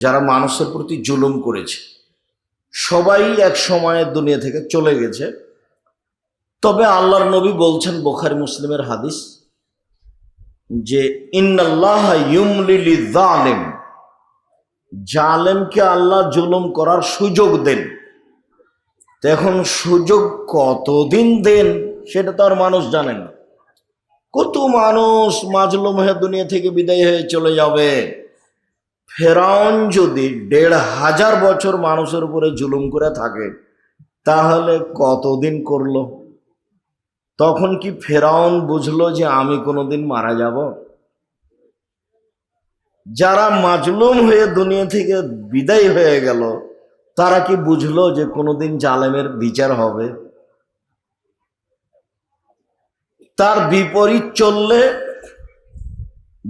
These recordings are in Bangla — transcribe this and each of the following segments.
যারা মানুষের প্রতি জুলুম করেছে, সবাই এক সময়ের দুনিয়া থেকে চলে গেছে। তবে আল্লাহর নবী বলছেন বোখারি মুসলিমের হাদিস যে, ইন্নাল্লাহ ইউমলিলি জালেম জালেমকে আল্লাহ জুলুম করার সুযোগ দেন। এখন সুযোগ কতদিন দেন, সেটা তো আর মানুষ জানে না। কত মানুষ মাজলুম হয়ে দুনিয়া থেকে বিদায় হয়ে চলে যাবে? ফেরাউন যদি দেড় হাজার বছর মানুষের উপরে জুলুম করে থাকে, তাহলে কতদিন করল? তখন কি ফেরাউন বুঝলো যে আমি কোনোদিন মারা যাব? যারা মাজলুম হয়ে দুনিয়া থেকে বিদায় হয়ে গেল, তারা কি বুঝলো যে কোনোদিন জালেমের বিচার হবে? তার বিপরীত চললে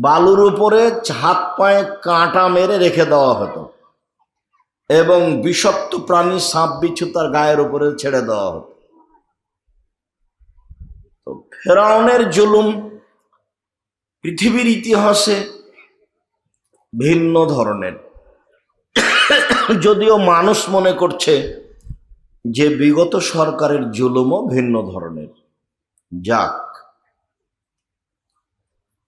বালুর উপরে হাত পায়ে কাঁটা মেরে রেখে দেওয়া হতো এবং বিষাক্ত প্রাণী সাপ বিচ্ছু তার গায়ের উপরে ছেড়ে দেওয়া হতো। তো ফেরাউনের জুলুম পৃথিবীর ইতিহাসে ভিন্ন ধরনের। যদিও মানুষ মনে করছে যে বিগত সরকারের জুলুমও ভিন্ন ধরনের। যাক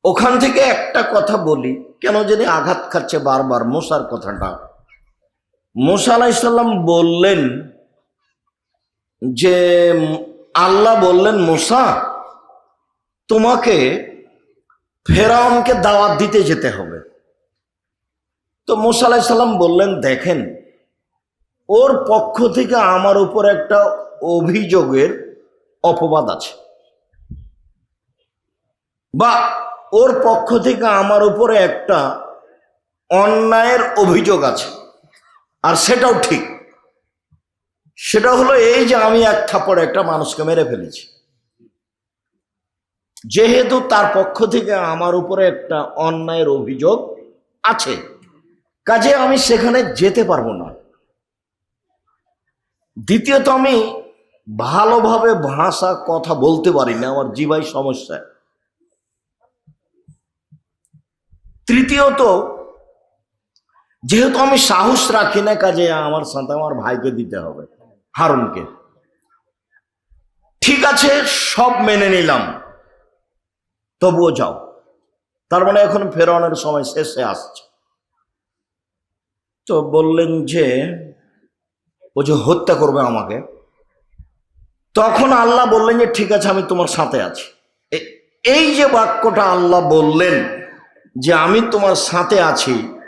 ওখান থেকে একটা কথা বলি, কেন জানি আঘাত খাচ্ছে বারবার মোসার কথাটা। মোসা আলাইসাল্লাম বললেন যে, আল্লাহ বললেন, মোসা, তোমাকে ফেরাউনকে দাওয়াত দিতে যেতে হবে। তো মোসা আলাইসাল্লাম বললেন, দেখেন, ওর পক্ষ থেকে আমার উপর একটা অভিযোগের অপবাদ আছে। বা ওর পক্ষ থেকে আমার উপরে একটা অন্যায়ের অভিযোগ আছে। আর সেটাও ঠিক। সেটা হলো এই যে আমি এক থাপড়ে একটা মানুষকে মেরে ফেলেছি। যেহেতু তার পক্ষ থেকে আমার উপরে একটা অন্যায়ের অভিযোগ আছে, কাজে আমি সেখানে যেতে পারব না। দ্বিতীয়ত আমি ভালোভাবে ভাষা কথা বলতে পারি না, আমার জীবাই সমস্যা। তৃতীয়ত, যেহেতু আমি সাহস রাখি না কাজে, আমার সাথে আমার ভাইকে দিতে হবে, হারুনকে। ঠিক আছে, সব মেনে নিলাম। তবুও যাও। তার মানে এখন ফেরানোর সময় শেষে আসছে। তো বললেন যে, ও যে হত্যা করবে আমাকে, তখন আল্লাহ বললেন যে, ঠিক আছে, আমি তোমার সাথে আছি। এই যে বাক্যটা আল্লাহ বললেন যে আমি তোমার সাথে আছি।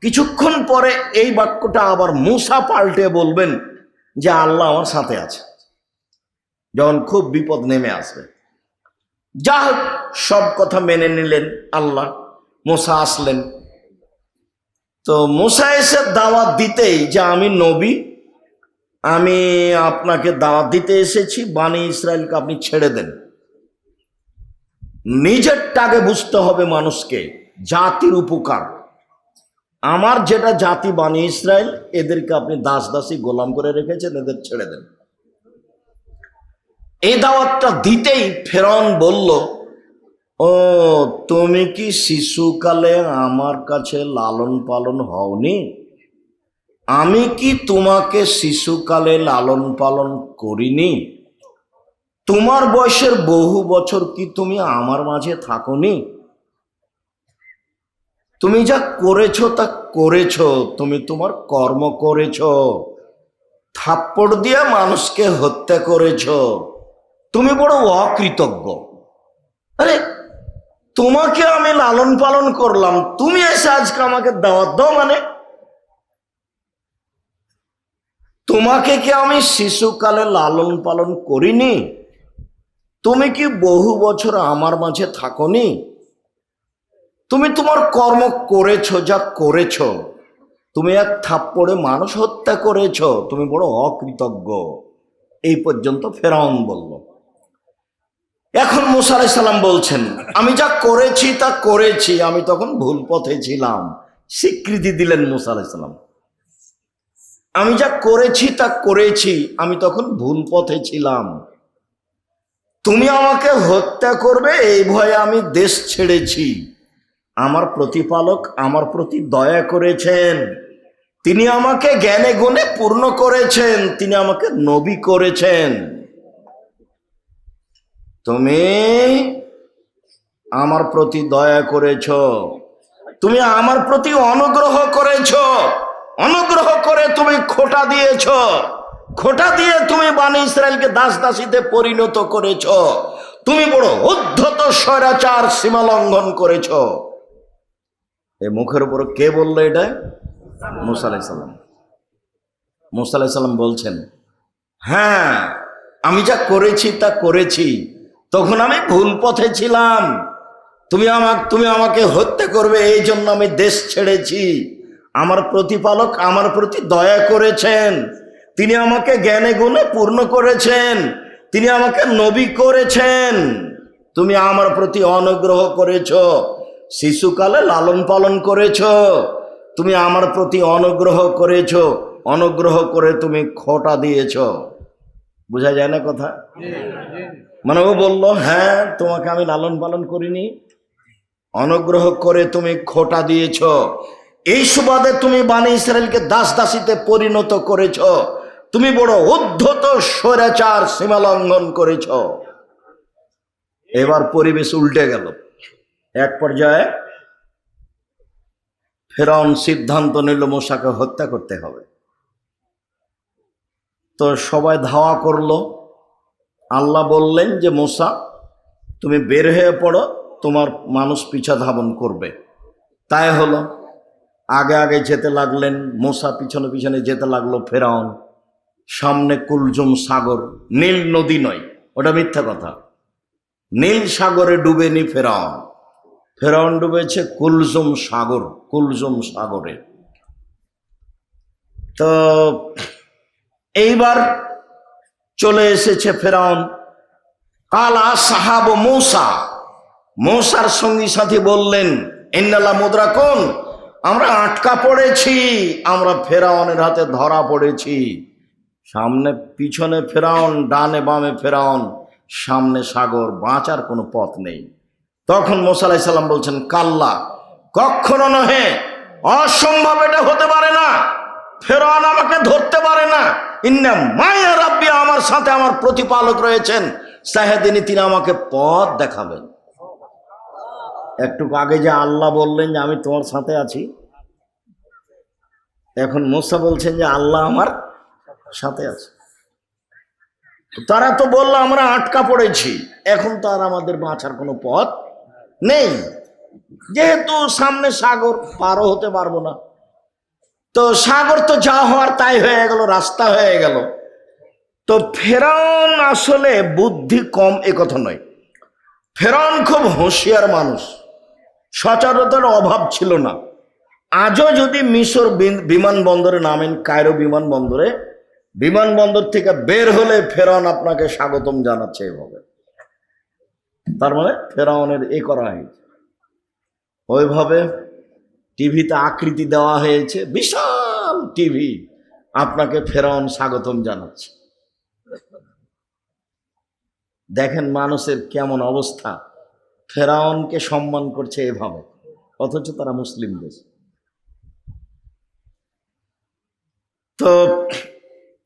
কিছুক্ষণ পরে এই বাক্যটা আবার মুসা পাল্টে বলবেন যে আল্লাহ আমার সাথে আছে। যখন খুব বিপদ নেমে আসবে। যা সব কথা মেনে নিলেন আল্লাহ। মোসা আসলেন। তো মোসা এসে দাওয়াত দিতেই যে আমি নবী, আমি আপনাকে দাওয়াত দিতে এসেছি বাণী ইসরায়েলকে আপনি ছেড়ে দেন। নিজেরটাকে বুঝতে হবে মানুষকে। জাতির উপকার। আমার যেটা জাতি বাণী ইসরায়েল, এদেরকে আপনি দাস দাসী গোলাম করে রেখেছেন, এদের ছেড়ে দেন। এই দাওয়াতটা দিতেই ফেরন বলল, ও, তুমি কি শিশুকালে আমার কাছে লালন পালন হওনি? আমি কি তোমাকে শিশুকালে লালন পালন করিনি? তোমার বয়সের বহু বছর কি তুমি আমার মাঝে থাকোনি? তুমি যা করেছ তা করেছ, তুমি তোমার কর্ম করেছ। থাপ্পড় দিয়ে মানুষকে হত্যা করেছ। তুমি বড় অকৃতজ্ঞ। আরে, তোমাকে আমি লালন পালন করলাম, তুমি এসে আজকে আমাকে দাওয়াত দাও মানে? তোমাকে কি আমি শিশুকালে লালন পালন করিনি? তুমি কি বহু বছর আমার মাঝে থাকনি? তুমি তোমার কর্ম করেছ, যা করেছ। তুমি এক থাপ্পড়ে মানুষ হত্যা করেছ। তুমি বড় অকৃতজ্ঞ। এই পর্যন্ত ফেরাউন বলল, এখন মুসা সালাম বলছেন, আমি যা করেছি, তা করেছি। আমি তখন ভুল পথে ছিলাম। স্বীকৃতি দিলেন মুসা সালাম আমি যা করেছি, তা করেছি। আমি তখন ভুল পথে ছিলাম। তুমি আমাকে হত্যা করবে, এই ভয়ে আমি দেশ ছেড়েছি। আমার প্রতিপালক আমার প্রতি দয়া করেছেন। তিনি আমাকে জ্ঞানে গুণে পূর্ণ করেছেন। তিনি আমাকে নবী করেছেন। তুমি আমার প্রতি দয়া করেছ। তুমি আমার প্রতি অনুগ্রহ করেছ। অনুগ্রহ করে তুমি খোটা দিয়েছ। খোটা দিয়ে তুমি বাণী ইসরায়েলকে দাস দাসীতে পরিণত করেছ। তুমি বড় উদ্ধত স্বৈরাচার সীমা লঙ্ঘন করেছ। এই মুখের উপর কে বলল এটা? মুসা আলাইসাল্লাম মুসা আলাইসাল্লাম বলছেন হ্যাঁ আমি যা করেছি তা করেছি। তখন আমি ভুল পথে ছিলাম। তুমি আমাকে তুমি আমাকে হত্যা করবে, এই জন্য আমি দেশ ছেড়েছি। আমার প্রতিপালক আমার প্রতি দয়া করেছেন। তিনি আমাকে জ্ঞানে গুণে পূর্ণ করেছেন। তিনি আমাকে নবী করেছেন। তুমি আমার প্রতি অনুগ্রহ করেছ। শিশুকালে লালন পালন করেছ। তুমি আমার প্রতি অনুগ্রহ করেছ। অনুগ্রহ করে তুমি খোটা দিয়েছ। বোঝা যায় না কথা? মানে ও বলল হ্যাঁ তোমাকে আমি লালন পালন করিনি। অনুগ্রহ করে তুমি খোটা দিয়েছ। এই সুবাদে তুমি বাণী ইসরায়েলকে দাস দাসীতে পরিণত করেছ। তুমি বড় উদ্ধত স্বৈরাচার সীমা লঙ্ঘন করেছ। এবার পরিবেশ উল্টে গেল। এক পর্যায়ে ফেরাউন সিদ্ধান্ত নিল মশাকে হত্যা করতে হবে। তো সবাই ধাওয়া করল। আল্লাহ বললেন যে, মোসা, তুমি বের হয়ে পড়ো, তোমার মানুষ পিছা ধাবন করবে। তাই হলো। আগে আগে যেতে লাগলেন, মোসা পিছনে পিছনে যেতে লাগল ফেরাউন। সামনে কুলজুম সাগর, নীল নদী নয়, ওটা মিথ্যা কথা। নীল সাগরে ডুবেনি ফেরাউন। ফেরাউন ডুবেছে কুলজুম সাগর, কুলজুম সাগরে। তো এইবার চলে এসেছে ফেরাউন। কালা সাহাব মৌসা, মৌসার সঙ্গী সাথী বললেন ইন্নালা মুদ্রা কোন আমরা আটকা পড়েছি, আমরা ফেরাউনের হাতে ধরা পড়েছি। সামনে পিছনে ফেরাউন, ডানে বামে ফেরাউন, সামনে সাগর, বাঁচার কোনো পথ নেই। তখন মোসালাই সাল্লাম বলছেন, কাল্লা, কখনো নহে, অসম্ভব এটা হতে পারে না। ফেরাউন আমাকে ধরতে পারে না। ইন্না মায়া রাব্বি, আমার সাথে আমার প্রতিপালক রয়েছেন। সাহেদিনী তিনি আমাকে পথ দেখাবেন। একটু আগে যে আল্লাহ বললেন যে আমি তোমার সাথে আছি, এখন মোসা বলছেন যে আল্লাহ আমার সাথে আছে। তারা তো বলল, আমরা আটকা পড়েছি। এখন তো আর আমাদের বাঁচার কোনো পথ নেই। যেহেতু সামনে সাগর, পারও হতে পারব না। তো সাগর তো যা হওয়ার তাই হয়ে গেল, রাস্তা হয়ে গেল। তো ফেরাউন আসলে বুদ্ধি কম এ কথা নয়। ফেরাউন খুব হুঁশিয়ার মানুষ। সচেতনতার অভাব ছিল না। আজও যদি মিশর বিন- বিমানবন্দরে নামেন, কায়রো বিমানবন্দরে, বিমানবন্দর থেকে বের হলে ফেরাউন আপনাকে স্বাগতম জানাচ্ছে এভাবে। তার মানে ফেরাউনের এ করা হয়েছে। ওইভাবে টিভিতে আকৃতি দেওয়া হয়েছে, বিশাল টিভি আপনাকে ফেরাউন স্বাগতম জানাচ্ছে। দেখেন মানুষের কেমন অবস্থা। ফেরাউনকে সম্মান করছে এভাবে, অথচ তারা মুসলিম দেশ। তো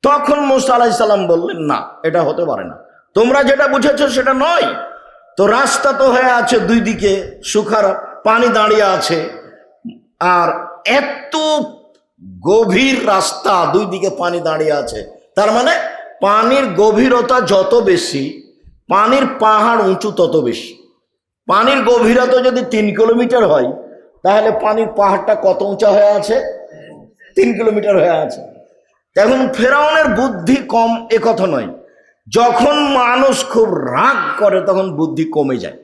তখন মুসা আলাইসাল্লাম বললেন, না, এটা হতে পারে না। তোমরা যেটা বুঝেছ সেটা নয় তো রাস্তা তো হয়ে আছে দুই দিকে সুখার, পানি দাঁড়িয়ে আছে। আর এত গভীর রাস্তা দুই দিকে পানি দাঁড়িয়ে আছে। তার মানে পানির গভীরতা যত বেশি, পানির পাহাড় উঁচু তত বেশি। পানির গভীরতা যদি তিন কিলোমিটার হয়, তাহলে পানির পাহাড়টা কত উঁচা হয়ে আছে? তিন কিলোমিটার হয়ে আছে। এখন ফেরাউনের বুদ্ধি কম, এ কথা নয়। যখন মানুষ খুব রাগ করে, তখন বুদ্ধি কমে যায়।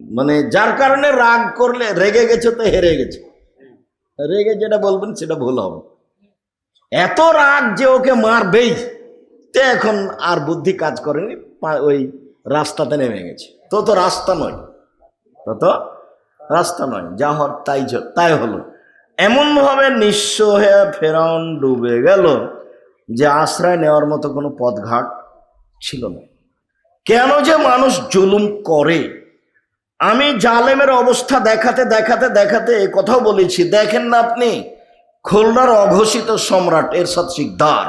মানে যার কারণে রাগ করলে, রেগে গেছে তো হেরে গেছে। রেগে যেটা বলবেন, সেটা ভুল হবে। এত রাগ যে ওকে মারবেই, তে এখন আর বুদ্ধি কাজ করেনি ওই রাস্তাতে নেমে গেছে। তো তো রাস্তা নয়। তো তো রাস্তা নয়। যা হওয়ার তাই তাই হলো। এমনভাবে নিঃস্ব হয়ে ফেরাউন ডুবে গেল। যে আশ্রয় নেওয়ার মতো কোনো পথঘাট ছিল না। কেন যে মানুষ জুলুম করে? আমি জালেমের অবস্থা দেখাতে দেখাতে দেখাতে কথাও বলেছি। দেখেন না আপনি, খুলনার অঘোষিত সম্রাট এরশাদ শিকদার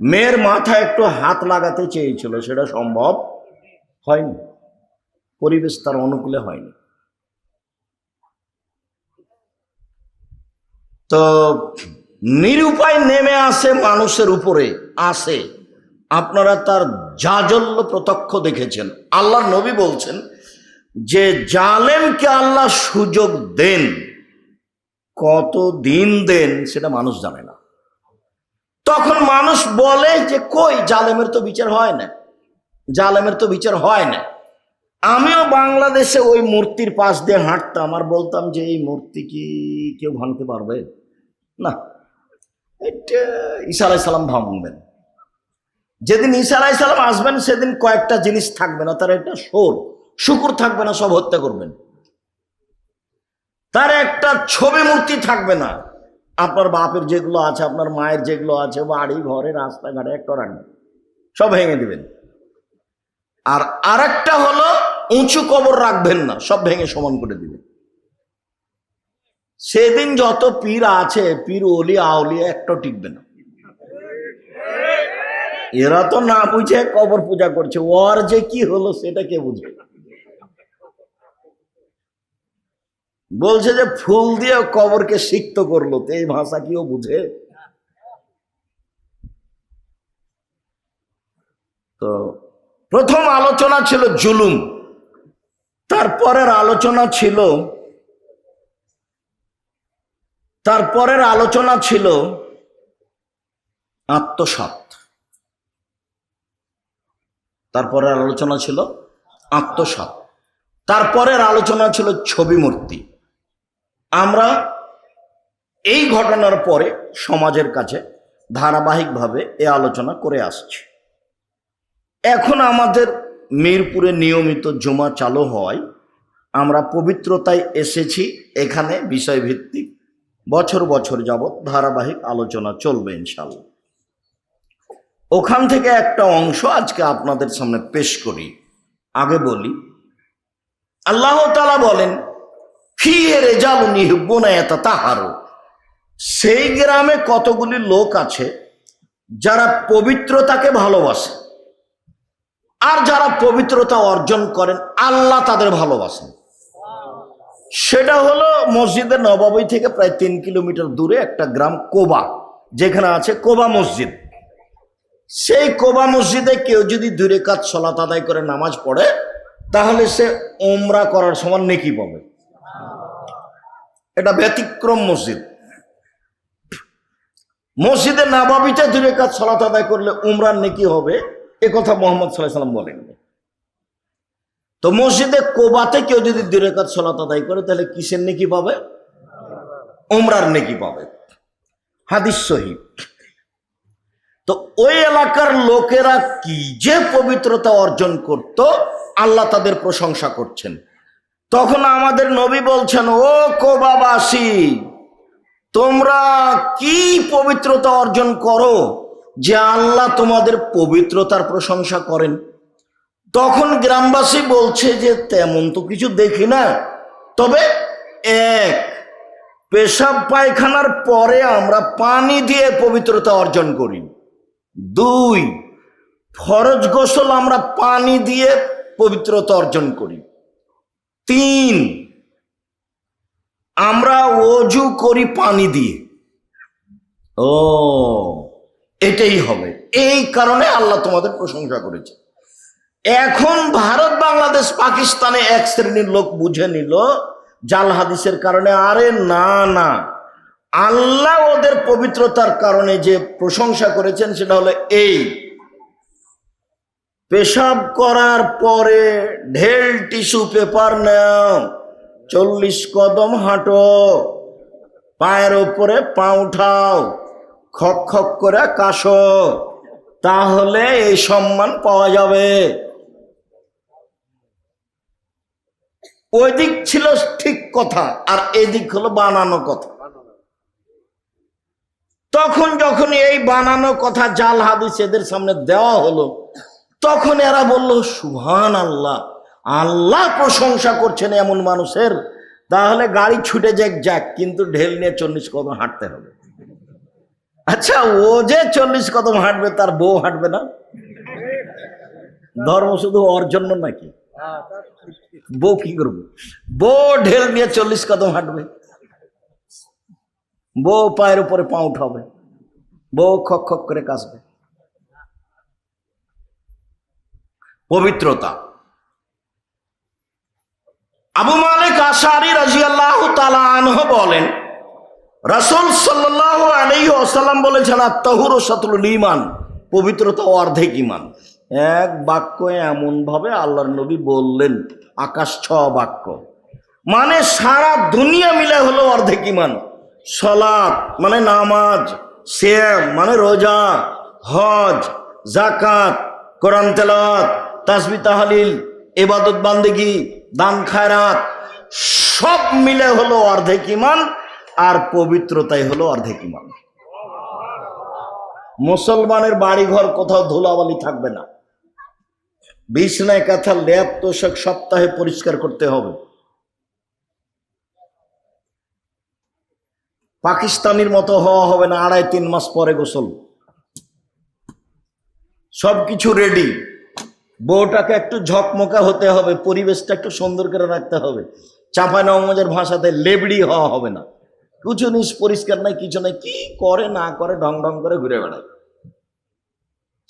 মেয়ের মাথায় একটু হাত লাগাতে চেয়েছিল, সেটা সম্ভব হয়নি। পরিবেশ তার অনুকূলে হয়নি। তো নিরুপায় নেমে আসে মানুষের উপরে, আসে। আপনারা তার জাজল্য প্রত্যক্ষ দেখেছেন। আল্লাহ নবী বলছেন যে, জালেমকে আল্লাহ সুযোগ দেন। কত দিন দেন সেটা মানুষ জানে না। তখন মানুষ বলে যে, কই, জালেমের তো বিচার হয় না। জালেমের তো বিচার হয় না। আমিও বাংলাদেশে ওই মূর্তির পাশ দিয়ে হাঁটতাম আর বলতাম যে, এই মূর্তি কি কেউ ভাঙতে পারবে? না। এটা ঈসা আলাইসাল্লাম ভাঙবেন। যেদিন ঈসা আলাইসাল্লাম আসবেন, সেদিন কয়েকটা জিনিস থাকবে না। তার একটা সোর শুকুর থাকবে না, সব হত্যা করবেন। তার একটা ছবি মূর্তি থাকবে না। আপনার বাপের যেগুলো আছে, আপনার মায়ের যেগুলো আছে, বাড়ি, ঘরে, রাস্তাঘাটে, একটা রাখবেন। সব ভেঙে দিবেন। আর আরেকটা হলো, উঁচু কবর রাখবেন না, সব ভেঙে সমান করে দিবেন। সেদিন যত পীর আছে, পীর অলি আউলিয়া একটা টিকবে না। এরা তো না বুঝে কবর পূজা করছে। ওর যে কি হলো সেটা কে বুঝে বলছে যে, ফুল দিয়ে কবরকে সিক্ত করল, তো এই ভাষা কিও বুঝে? তো প্রথম আলোচনা ছিল জুলুম। তারপরের আলোচনা ছিল তারপরের আলোচনা ছিল আত্মসাত তারপরের আলোচনা ছিল আত্মসাত তারপরের আলোচনা ছিল ছবি মূর্তি। আমরা এই ঘটনার পরে সমাজের কাছে ধারাবাহিকভাবে এ আলোচনা করে আসছি। এখন আমাদের মিরপুরে নিয়মিত জমা চালু হওয়ায় আমরা পবিত্রতায় এসেছি। এখানে বিষয়ভিত্তিক বছর বছর যাবৎ ধারাবাহিক আলোচনা চলবে ইনশাল্লাহ ওখান থেকে একটা অংশ আজকে আপনাদের সামনে পেশ করি। আগে বলি, আল্লাহ তালা বলেন বোনায়াতা তাহারও সেই গ্রামে কতগুলি লোক আছে যারা পবিত্রতাকে ভালোবাসে আর যারা পবিত্রতা অর্জন করেন, আল্লাহ তাদের ভালোবাসেন। সেটা হলো মসজিদের নবাবী থেকে প্রায় তিন কিলোমিটার দূরে একটা গ্রাম কোবা, যেখানে আছে কোবা মসজিদ। সেই কোবা মসজিদে কেউ যদি দূরে কাজ সলাত আদায় করে নামাজ পড়ে, তাহলে সে ওমরা করার সমান নেকি পাবে। এটা ব্যতিক্রম মসজিদ। মসজিদে নাবাবিতে দূরে কাজ সলাত আদায় করলে উমরার নেকি হবে, এ কথা মোহাম্মদ সাল্লাহ সাল্লাম বলেন তো মসজিদে কোবাতে কেউ যদি দূরে কাজ সলাত আদায় করে, তাহলে কিসের নেকি পাবে? ওমরার নেকি পাবে। হাদিস শহীদ তো ওই এলাকার লোকেরা কি যে পবিত্রতা অর্জন করত, আল্লাহ তাদের প্রশংসা করছেন। তখন আমাদের নবী বলছেন, ও কোবাবাসী, তোমরা কি পবিত্রতা অর্জন করো, যে আল্লাহ তোমাদের পবিত্রতার প্রশংসা করেন? তখন গ্রামবাসী বলছে যে, তেমন তো কিছু দেখি না। তবে এক, পেশাব পায়খানার পরে আমরা পানি দিয়ে পবিত্রতা অর্জন করি। দুই, ফরজ গোসল আমরা পানি দিয়ে পবিত্রতা অর্জন করি। তিন, আমরা অজু করি পানি দিয়ে। ও, এটাই হবে। এই কারণে আল্লাহ তোমাদের প্রশংসা করেছে। এখন ভারত, বাংলাদেশ, পাকিস্তানে এক শ্রেণির লোক বুঝে নিল, জাল হাদিসের কারণে, আরে না না। আল্লাহ ওদের পবিত্রতার কারণে যে প্রশংসা করেছেন, সেটা হলো এই। পেশাব করার পরে ঢেল টিস্যু পেপার নাও, চল্লিশ কদম হাঁটো, পায়ের ওপরে পা উঠাও, খক খক করে কাশো, তাহলে এই সম্মান পাওয়া যাবে। ওই দিক ছিল ঠিক কথা, আর এদিক হলো বানানো কথা। তখন যখন এই বানানো কথা জাল হাদিস এদের সামনে দেওয়া হলো, তখন এরা বলল সুহান আল্লাহ আল্লাহ প্রশংসা করছেন এমন মানুষের। তাহলে গাড়ি ছুটে যাক যাক, কিন্তু ঢেল নিয়ে চল্লিশ কদম হাঁটতে হবে। আচ্ছা ও যে চল্লিশ কদম হাঁটবে, তার বউ হাঁটবে না? ধর্ম শুধু ওর জন্য নাকি? বউ কি করবে? বউ ঢেল নিয়ে চল্লিশ কদম হাঁটবে। বউ পায়ের উপরে পা উঠাবে। বউ খক খক করে কাশবে পবিত্রতা। আবু মালিক আশারি রাজিয়াল্লাহ তালা আনহ বলেন, রাসূল সাল্লাল্লাহু আলাইহি ওয়াসাল্লাম বলেছেন, আত্মাহুর সাতুল ইমান পবিত্রতা অর্ধেক ইমান এক বাক্য এমন ভাবে আল্লাহর নবী বললেন আকাশ ছ বাক্য। মানে সারা দুনিয়া মিলে হলো অর্ধেক ইমান। সলাৎ মানে নামাজ শ্যাম মানে রোজা, হজ জাকাত কোরআন তেলাওয়াত, তাসবি তাহালিল এবাদত বান্দেগি, দান খায়রাত, সব মিলে হলো অর্ধেক ইমান আর পবিত্রতাই হলো অর্ধেক ইমান। মুসলমানের বাড়িঘর কোথাও ধুলাবালি থাকবে না। বিছনায় কাঁথা ল্যাপ তোষক সপ্তাহে পরিষ্কার করতে হবে। পাকিস্তানির মতো হওয়া হবে না, আড়াই তিন মাস পরে গোসল। সবকিছু রেডি বউটাকে একটু ঝকমকা হতে হবে, পরিবেশটা একটু সুন্দর করে রাখতে হবে। চাঁপা নওমজের ভাষাতে লেবড়ি হওয়া হবে না। কিছু জিনিস পরিষ্কার নাই, কিছু নাই, কি করে না করে ঢং ঢং করে ঘুরে বেড়ায়।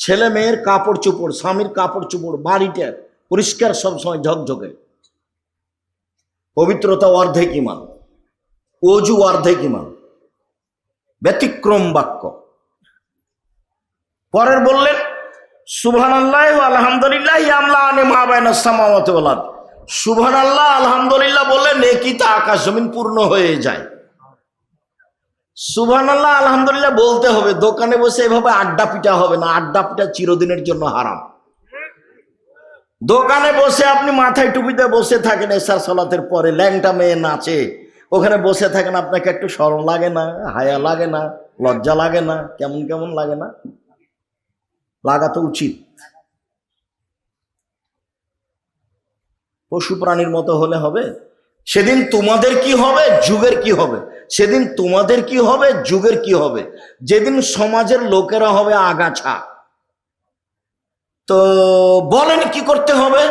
ছেলে মেয়ের কাপড় চোপড়, স্বামীর কাপড় চোপড়, বাড়িটা পরিষ্কার সবসময় ঝকঝকে। পবিত্রতা অর্ধেক ইমান, অজু অর্ধেক ইমান, ব্যতিক্রম বাক্য। পরের বললেন সুবহান আল্লাহ আলহামদুলিল্লাহ আমলা আনে মা বাইনা সামাওয়াত ওয়াল আরদ। সুবহান আল্লাহ আলহামদুলিল্লাহ বললে নেকি তা আকাশ জমিন পূর্ণ হয়ে যায়। সুবহান আল্লাহ আলহামদুলিল্লাহ বলতে হবে, দোকানে বসে এভাবে আড্ডা পিটা হবে না, আড্ডা পিটা চিরদিনের জন্য হারাম। দোকানে বসে আপনি মাথায় টুপিতে বসে থাকেন, এসার সলাতের পরে ল্যাংটা মেয়ে নাচে। ওখানে বসে থাকেন, আপনাকে একটু সরম লাগে না, হায়া লাগে না, লজ্জা লাগে না, কেমন কেমন লাগে না? লাগা তো উচিত। পশু প্রাণীর মতো হলে হবে। সেদিন তোমাদের কি হবে, যুগের কি হবে? সেদিন তোমাদের কি হবে, যুগের কি হবে? যেদিন সমাজের লোকেরা হবে আগাছা। তো বলেন কি করতে হবে?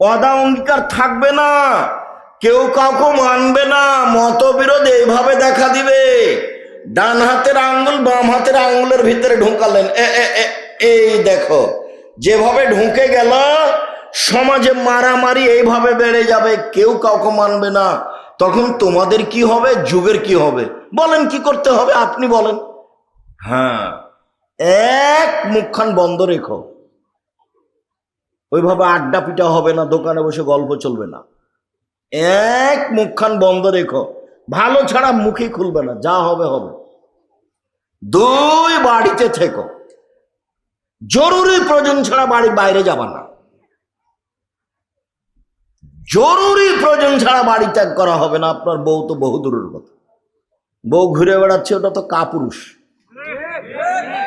অদা অঙ্গীকার থাকবে না, কেউ কাউকে মানবে না, মতবিরোধ এইভাবে দেখা দিবে। ডান হাতের আঙ্গুল বাম হাতের আঙ্গুলের ভিতরে ঢুকালেন। এই দেখো, যেভাবে ঢুকে গেল, সমাজে মারামারি এইভাবে বেড়ে যাবে, কেউ কাউকে মানবে না। তখন তোমাদের কি হবে? যুগের কি হবে? বলেন কি করতে হবে? আপনি বলেন। হ্যাঁ। এক মুখখান বন্ধ রেখো। ওইভাবে আড্ডা পিটা হবে না দোকানে বসে গল্প চলবে না। এক মুখখান বন্ধ রেখো। ভালো ছাড়া মুখে খুলবে না যা হবে হবে। দুই বাড়িতে থেকো। জরুরি প্রয়োজন ছাড়া বাড়ির বাইরে যাবা না। জরুরি প্রয়োজন ছাড়া বাড়ি ত্যাগ করা হবে না। আপনার বউ তো বহু দূরের কথা। বউ ঘুরে বেড়াচ্ছে, ওটা তো কাপুরুষ।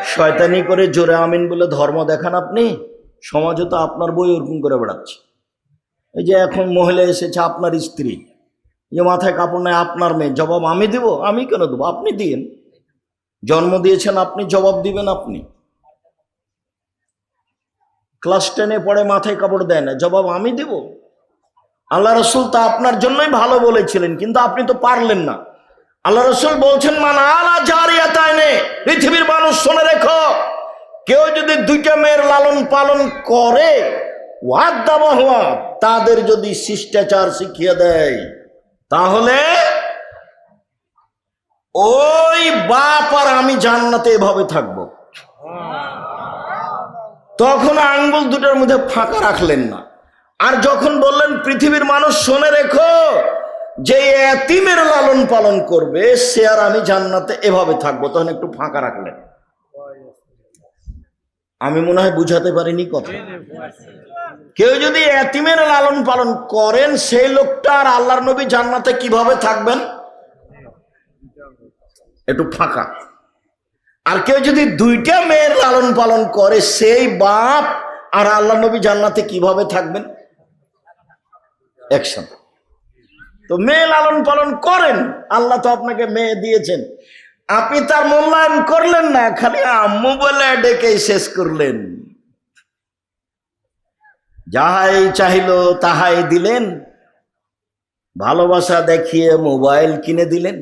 শয়তানি করে জোরে আমিন বলে ধর্ম দেখান আপনি, সমাজে তো আপনার বই ওরকম করে বেড়াচ্ছে। এই যে এখন মহিলা এসেছে, আপনার স্ত্রী। যে মাথায় কাপড় নেয়, আপনার মেয়ে। জবাব আমি দেব? আমি কেন দেবো? আপনি দিন। জন্ম দিয়েছেন আপনি, জবাব দিবেন আপনি। ক্লাস টেনে পড়ে মাথায় কাপড় দেয় না, জবাব আমি দেব? আল্লাহ রসুল তা আপনার জন্যই ভালো বলেছিলেন কিন্তু আপনি তো পারলেন না। আল্লাহ রসুল বলছেন মানে আলা জারিয়া তাই নে পৃথিবীর মানুষ শুনে রেখো কেউ যদি দুইটা মেয়ের লালন পালন করে তাদের যদি শিষ্টাচার শিখিয়ে দেয় তাহলে ওই বাপ আর আমি জান্নাতে এভাবে থাকব। তখন আঙ্গুল দুটোর মধ্যে ফাঁকা রাখলেন না। আর যখন বললেন, পৃথিবীর মানুষ, শুনে রেখো, যে এতিমের লালন পালন করবে, সে আর আমি জান্নাতে এভাবে থাকব। তখন একটু ফাঁকা রাখলেন। আমি মনে হয় বুঝাতে পারিনি কথা। কেউ যদি এতিমের লালন পালন করেন, সেই লোকটা আর আল্লাহর নবী জান্নাতে কীভাবে থাকবেন? একটু ফাঁকা। আর কেউ যদি দুইটা মেয়ের লালন পালন করে, সেই বাপ আর আল্লাহ নবী জান্নাতে কীভাবে থাকবেন? একসাথে তো মেয়ে লালন পালন করেন, আল্লাহ তো আপনাকে মেয়ে দিয়েছেন। আপনি তার মূল্যায়ন করলেন না, খালি আম্মু বলে ডেকে শেষ করলেন। যাহাই চাহিল তাহাই দিলেন। ভালোবাসা দেখিয়ে মোবাইল কিনে দিলেন।